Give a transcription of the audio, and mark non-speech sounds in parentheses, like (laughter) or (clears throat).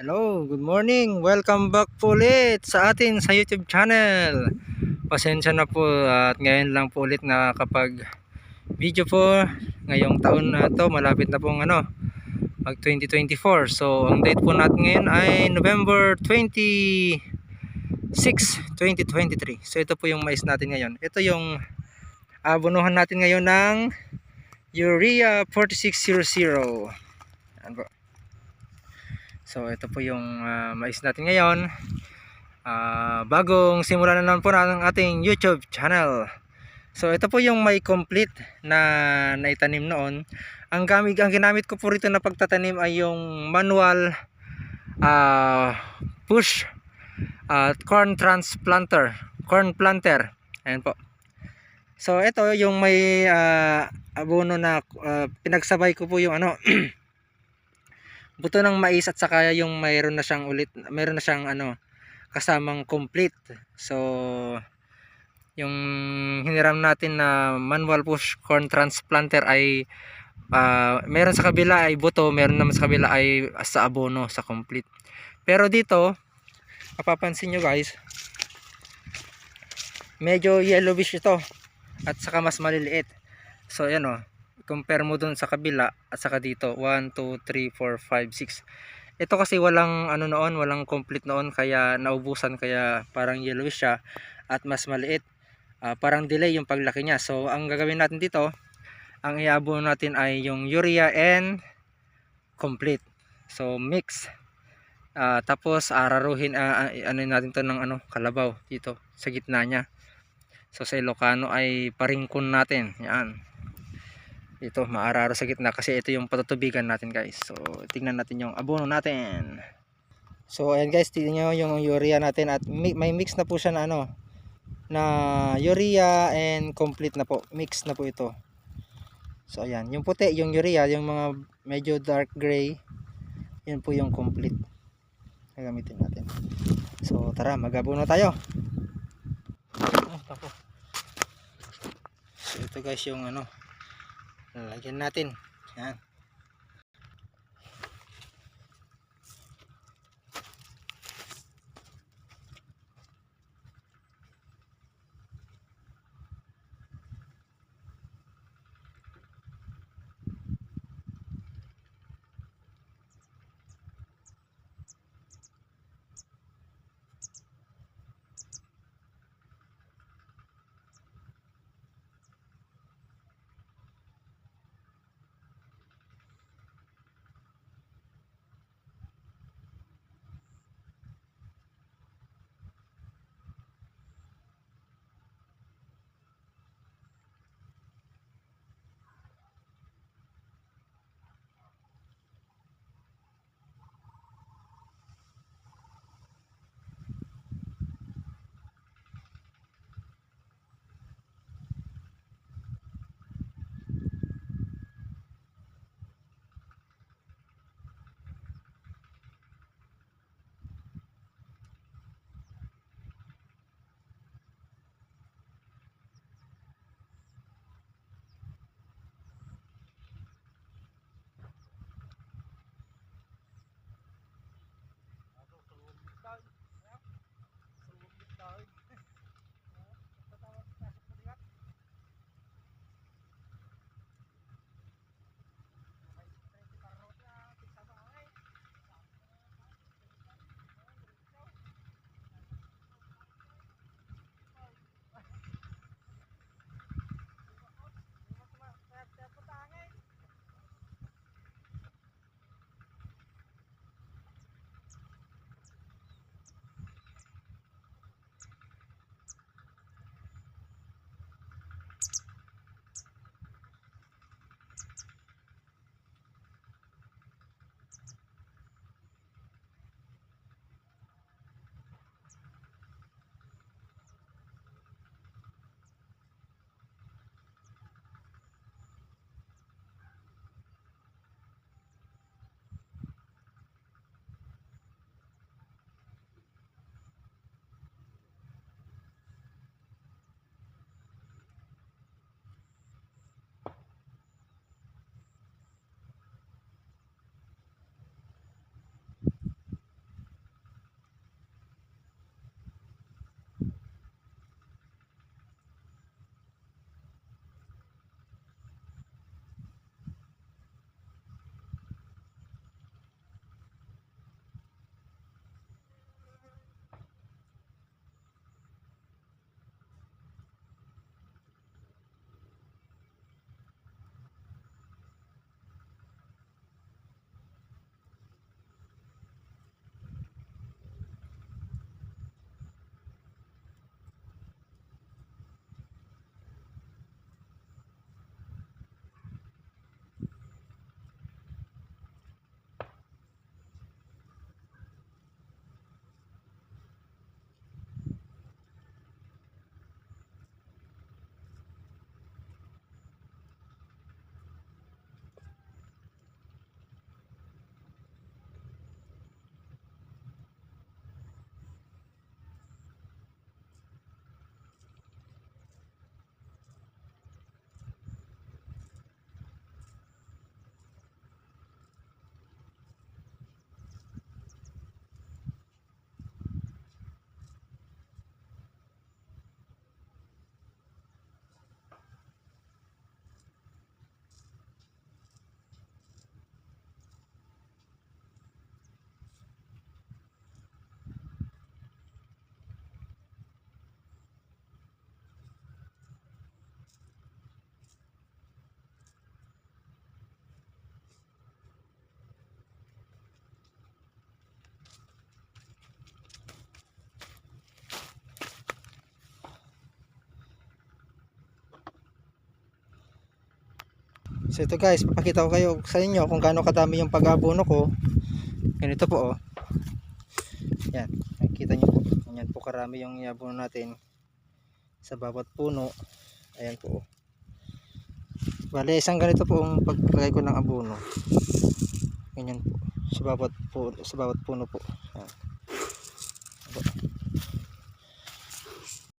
Hello, good morning. Welcome back po ulit sa atin sa YouTube channel. Pasensya na po at ngayon lang po ulit nakakapag video po ngayong taon na to malapit na pong ano mag 2024 so ang date po natin ngayon ay November 26 2023 so ito po yung mais natin ngayon ito yung abonohan natin ngayon ng Urea 4600 Yan po. So ito po yung ah, mais natin ngayon. Ah, bagong simulan na naman po ng ating YouTube channel. So ito po yung may complete na naitanim noon. Ang gamit ang ginamit ko po rito na pagtatanim ay yung manual ah, push ah, corn transplanter, corn planter. Ayan po. So ito yung may ah, abono na ah, pinagsabay ko po yung ano (clears throat) buto ng mais at saka yung mayroon na siyang ulit mayroon na siyang ano kasamang complete. So yung hiniram natin na manual push corn transplanter ay ah, meron sa kabila ay buto meron naman sa kabila ay sa abono sa complete. Pero dito mapapansin nyo guys medyo yellowish ito at saka mas maliliit. So yan o compare mo dun sa kabila at saka dito. 1, 2, 3, 4, 5, 6 ito kasi walang ano noon walang complete noon kaya naubusan kaya parang yellowish siya at mas maliit. Ah, parang delay yung paglaki niya. So ang gagawin natin dito ang iabo natin ay yung urea and complete. So mix. Ah, tapos araruhin ah, ano natin to ng ano kalabaw dito sa gitna niya. So sa Ilocano ay paringkon natin. Yan ito maararo sa gitna kasi ito yung patutubigan natin guys. So tingnan natin yung abono natin. So ayan guys tingnan nyo yung urea natin at may mix na po siya na ano na urea and complete na po. Mix na po ito. So ayan yung puti yung urea yung mga medyo dark gray yun po yung complete na gamitin natin. So tara magabono tayo. Oh, so ito guys yung ano lalagyan natin. Yan So ito guys, papakita ko kayo sa inyo kung gaano kadami yung pag-abono ko. Ganito po oh. Yan, nakikita nyo. Ganyan po karami yung iabono natin sa bawat puno. Ayan po. oh. Bale, isang ganito po ang paglagay ko ng abono. Ganyan po. Sa bawat puno, sa bawat puno po. Yan.